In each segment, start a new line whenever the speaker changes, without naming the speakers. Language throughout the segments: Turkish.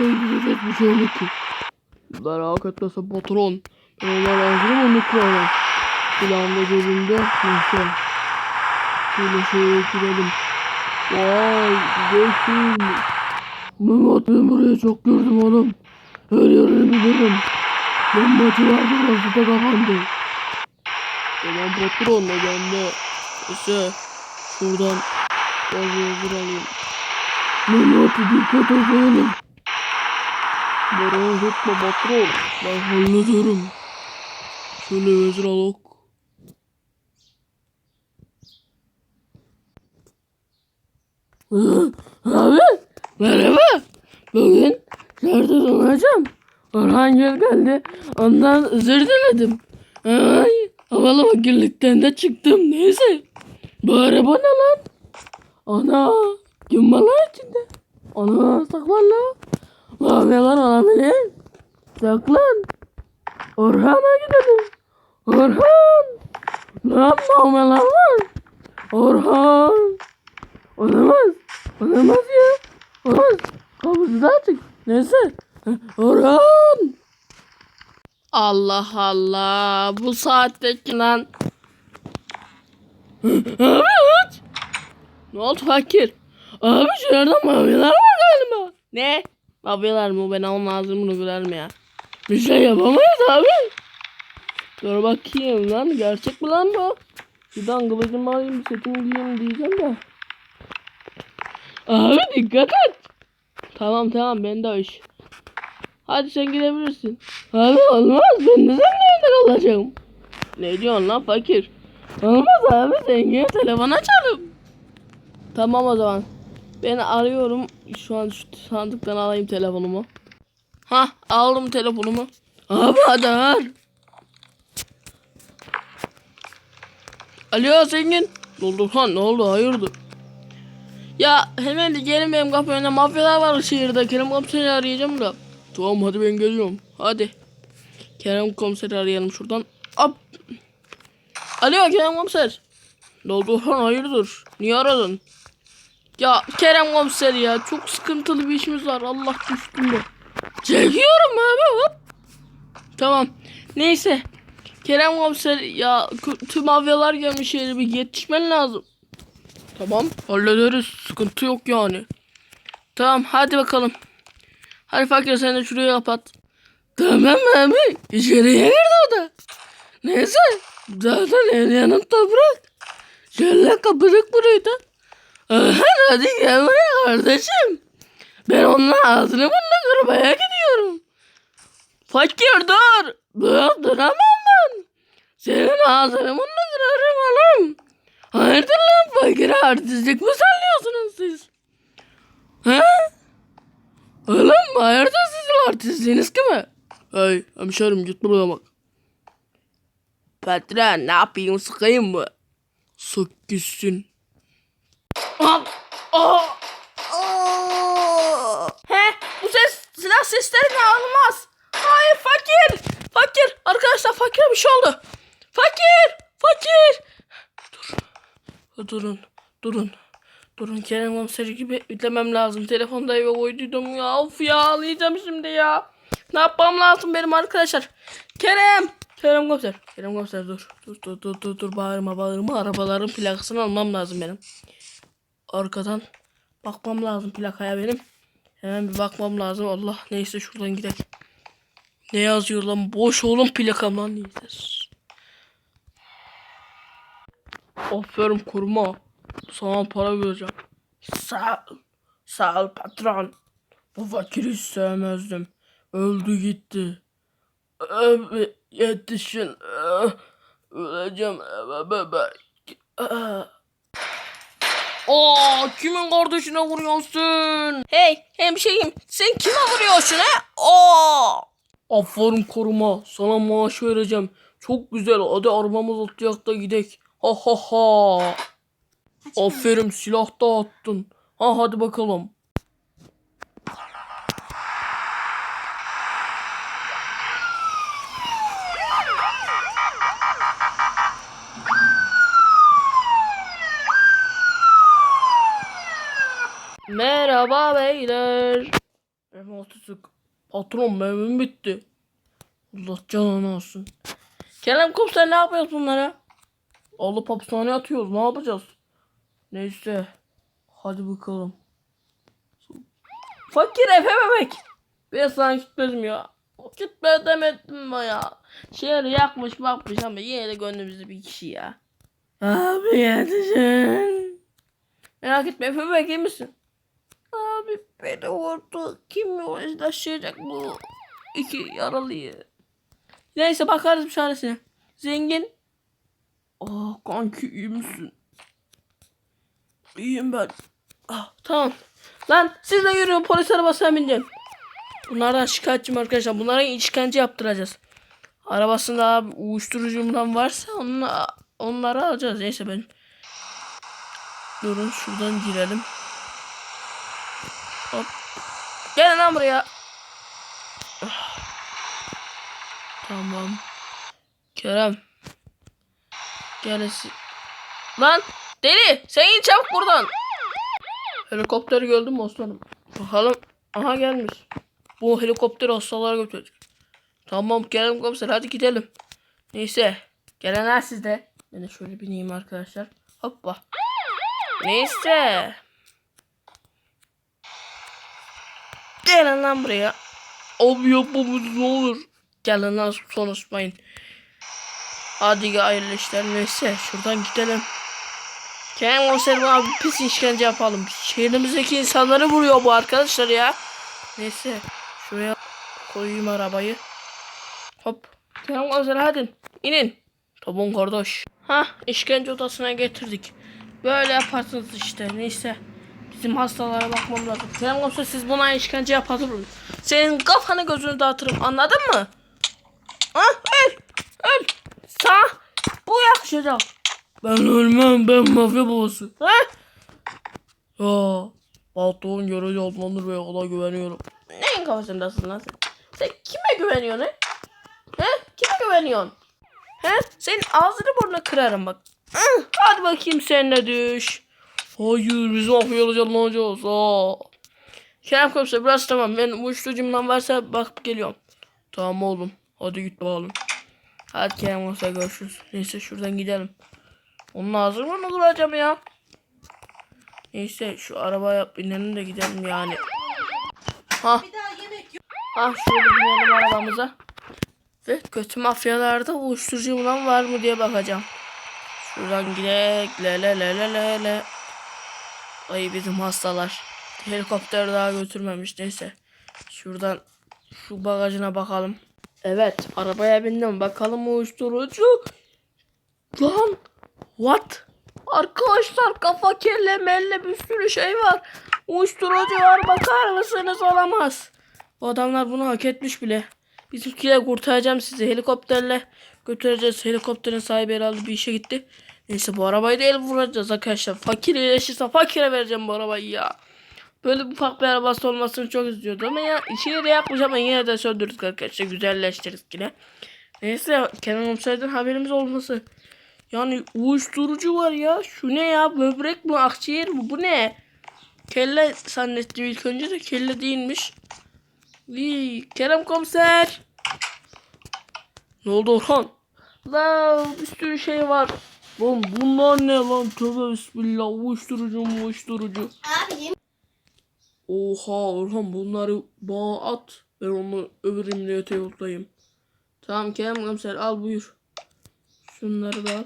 öldürecek bir şey yok ki. Merak etmese patron. Ben onları hazırım onu kurarım. Silahım da cebimde. Neyse. Şöyle şöyle girelim. Vay güzelsin. Mehmet ben burayı çok gördüm oğlum. Her yerini bilirim. Ben maçı vardı orası da kapandı. Tamam patron da bende. Neyse. Şuradan bazı hazır alayım. Mehmet'e dikkat et oğlum. Merak etme patron. Ben hallederim. Şöyle vezir alok. Abi merhaba. Bugün nerede duracağım? Orhan Gel geldi. Ondan özür diledim. Ay, havalı fakirlikten de çıktım. Neyse. Bu araba ne lan? Ana. Kim var lan Ana saklanla. Mafyalar olabilir. Saklan. Orhan'a gidelim. Orhan. Lan mafyalar var. Orhan. Olamaz. Olamaz ya. Olamaz. Kapısı da açık. Neyse. Orhan. Allah Allah. Bu saatteki lan. Abi aç. Ne oldu fakir? Abi şurada maviler var galiba. Ne? Maviler mı? Ben onun ağzını güler ya? Bir şey yapamayız abi. Dur bakayım lan. Gerçek mi lan bu? Şuradan kılıcımı alayım setimi giyeyim diyeceğim de. Abi dikkat et. Tamam tamam ben de iş. Hadi sen gidebilirsin. Abi olmaz ben de seninle evde kalacağım. Ne diyorsun lan fakir? Olmaz abi sen gel telefon açalım. Tamam o zaman. Ben arıyorum. Şu an şu sandıktan alayım telefonumu. Ha aldım telefonumu. Abi hadi ar. Alo zengin. Ne oldu lan ne oldu hayırdır? Ya hemen de gelin benim kapı önüne mafyalar var şehirde. Kerem komiseri arayacağım da. Tamam hadi ben geliyorum. Hadi. Kerem komiseri arayalım şuradan. Hop. Alo Kerem komiser. Ne oldu lan hayırdır? Niye aradın? Ya Kerem komiser ya çok sıkıntılı bir işimiz var. Allah düştüm de. Çekiyorum abi hop. Tamam. Neyse. Kerem komiser ya tüm mafyalar gelmiş yere bir yetişmen lazım. Tamam hallederiz. Sıkıntı yok yani. Tamam hadi bakalım. Hadi fakir sen de şurayı kapat. Tamam abi. İçeriye girdi o da. Neyse. Zaten el yanım toprak. Şöyle kapadık burayı da. Hadi gel buraya kardeşim. Ben onun ağzını burnunu kırmaya gidiyorum. Fakir dur. Dur duramam ben. Senin ağzını burnunu kırarım oğlum. Hayırdır lan fakir artistlik mi sallıyorsunuz siz? He? Oğlum hayırdır sizin artistliğiniz kime? Hey hemşerim git buradan bak. Patron ne yapayım sıkayım mı? Sık gitsin. Al. Aa. Aa. He bu ses silah sesleri ne olmaz. Hayır fakir. Fakir arkadaşlar fakire bir şey oldu. Fakir. Fakir. Dur. Durun. Durun. Durun Kerem komiseri gibi ütlemem lazım. Telefonda eve koyduydum ya. Of ya ağlayacağım şimdi ya. Ne yapmam lazım benim arkadaşlar. Kerem. Kerem komiser. Kerem komiser dur. Dur dur dur dur, dur. bağırma bağırma. Arabaların plakasını almam lazım benim. Arkadan bakmam lazım plakaya benim. Hemen bir bakmam lazım. Allah neyse şuradan gidelim. Ne yazıyor lan? Boş oğlum plakam lan neyse. Aferin kurma. Sana para vereceğim. Sağ ol. Sağ ol patron. Bu fakiri sevmezdim. Öldü gitti. Abi yetişin. Ah, Öleceğim bebek. Aa, kimin kardeşine vuruyorsun? Hey hemşehrim sen kime vuruyorsun ha? Aa. Aferin koruma sana maaş vereceğim. Çok güzel hadi arabamız atlayak da gidek. Ha ha ha. Aferin silah da attın. Ha hadi bakalım. Merhaba beyler. Benim artık patron memnun bitti. Allah canını olsun. Kerem komiser ne yapıyoruz bunlara? Alıp hapishaneye atıyoruz. Ne yapacağız? Neyse. Hadi bakalım. Fakir Efe bebek. Ben sana gitmedim ya. Gitme demedim mi ya? Şehri yakmış bakmış ama yine de gönlümüzde bir kişi ya. Abi yetişin. Merak etme Efe bebek iyi misin? Abi beni vurdu. Kim uğraşacak bu iki yaralıyı? Neyse bakarız bir çaresine. Zengin. Aa kanki iyi misin? İyiyim ben. Ah, tamam. Lan siz de yürüyün polis arabasına bineceğim. Bunlardan şikayetçiyim arkadaşlar. Bunlara işkence yaptıracağız. Arabasında abi uyuşturucumdan varsa onunla, onları alacağız. Neyse ben. Durun şuradan girelim. Hop. Gelin lan buraya. Tamam. Kerem. Gelesi. Lan deli sen in çabuk buradan. Helikopteri gördün mü aslanım? Bakalım. Aha gelmiş. Bu helikopteri hastalara götürecek. Tamam Kerem komiser hadi gidelim. Neyse. Gelenler sizde. Ben de şöyle bineyim arkadaşlar. Hoppa. Neyse. Gelin lan buraya. Abi yapmamız ne olur. Gelin lan konuşmayın. Hadi hayırlı işler neyse şuradan gidelim. Kerem komiserim abi pis işkence yapalım. Şehrimizdeki insanları vuruyor bu arkadaşlar ya. Neyse şuraya koyayım arabayı. Hop. Kerem komiser hadi inin. Tamam kardeş. Ha işkence odasına getirdik. Böyle yaparsınız işte neyse. Bizim hastalara bakmam lazım. Kerem komiser siz buna işkence yapalım. Senin kafanı gözünü dağıtırım anladın mı? Ha öl. Öl. Sağ. Bu yakışacak. Ben ölmem ben mafya babası. Ha? Ya patron görece atlanır ve ona güveniyorum. Neyin kafasındasın lan sen? Sen kime güveniyorsun he? He? Kime güveniyorsun? He? Senin ağzını burnunu kırarım bak. Hadi bakayım sen de düş. Hayır biz mafyalı canlanacağız. Aa. Kerem komiser biraz tamam. Ben uyuşturucumdan varsa bak geliyorum. Tamam oğlum. Hadi git bakalım. Hadi Kerem komiser görüşürüz. Neyse şuradan gidelim. Onun ağzını mı duracağım ya? Neyse şu arabaya binelim de gidelim yani. Ha. Ha şöyle binelim arabamıza. Ve kötü mafyalarda uyuşturucu bulan var mı diye bakacağım. Şuradan gidelim. Le le le le le le. Ay bizim hastalar. Helikopter daha götürmemiş neyse. Şuradan şu bagajına bakalım. Evet arabaya bindim. Bakalım uyuşturucu. Lan what? Arkadaşlar kafa kelle melle bir sürü şey var. Uyuşturucu var bakar mısınız olamaz. Bu adamlar bunu hak etmiş bile. Bizimkiler kurtaracağım sizi helikopterle götüreceğiz. Helikopterin sahibi herhalde bir işe gitti. Neyse bu arabayı da el vuracağız arkadaşlar. Fakir iyileşirse fakire vereceğim bu arabayı ya. Böyle bir arabası olmasını çok istiyordum ama ya içeri de yapmış ama yine de söndürdük arkadaşlar. Güzelleştirdik yine. Neyse Kenan Komiser'den haberimiz olması. Yani uyuşturucu var ya. Şu ne ya? Böbrek mi? Akciğer mi? Bu ne? Kelle zannettim ilk önce de kelle değilmiş. Vii, Kerem komiser. Ne oldu Orhan? La bir sürü şey var. Lan bunlar ne lan? Tövbe bismillah. Uyuşturucu mu uyuşturucu.
Abi yemin
Oha Orhan bunları bağa at. Ben onu öbür emniyete yollayayım. Tamam Kerem komiser al buyur. Şunları da al.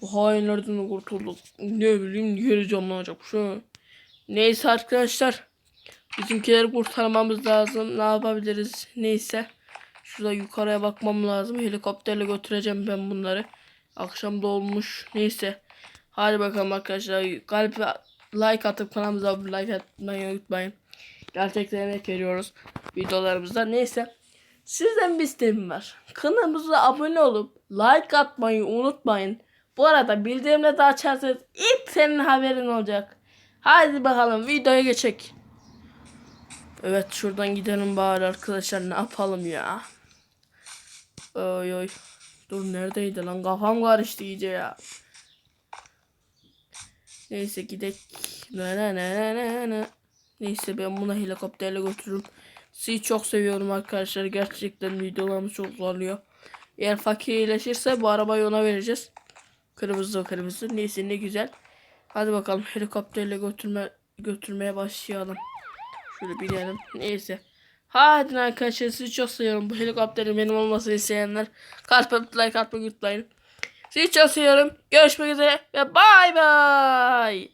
Bu hainlerden de kurtulduk. Ne bileyim geri canlanacak şu. Neyse arkadaşlar. Bizimkileri kurtarmamız lazım. Ne yapabiliriz? Neyse. Şurada yukarıya bakmam lazım. Helikopterle götüreceğim ben bunları. Akşam da olmuş. Neyse. Hadi bakalım arkadaşlar. Kalp like atıp kanalımıza abone like atmayı unutmayın. Gerçekten emek veriyoruz videolarımızda. Neyse. Sizden bir isteğim var. Kanalımıza abone olup like atmayı unutmayın. Bu arada bildirimleri de açarsanız ilk senin haberin olacak. Hadi bakalım videoya geçek. Evet şuradan gidelim bari arkadaşlar ne yapalım ya. Oy oy. Dur neredeydi lan kafam karıştı iyice ya. Neyse gidek. Ne ne ne ne ne. Neyse ben bunu helikopterle götürürüm. Sizi çok seviyorum arkadaşlar. Gerçekten videolarımız çok zorluyor. Eğer fakir iyileşirse bu arabayı ona vereceğiz. Kırmızı kırmızı. Neyse ne güzel. Hadi bakalım helikopterle götürme götürmeye başlayalım. Şöyle binelim. Neyse. Hadi arkadaşlar sizi çok seviyorum. Bu helikopterin benim olmasını isteyenler kalp atıp like atmayı unutmayın. Sizi çok seviyorum. Görüşmek üzere ve bay bay.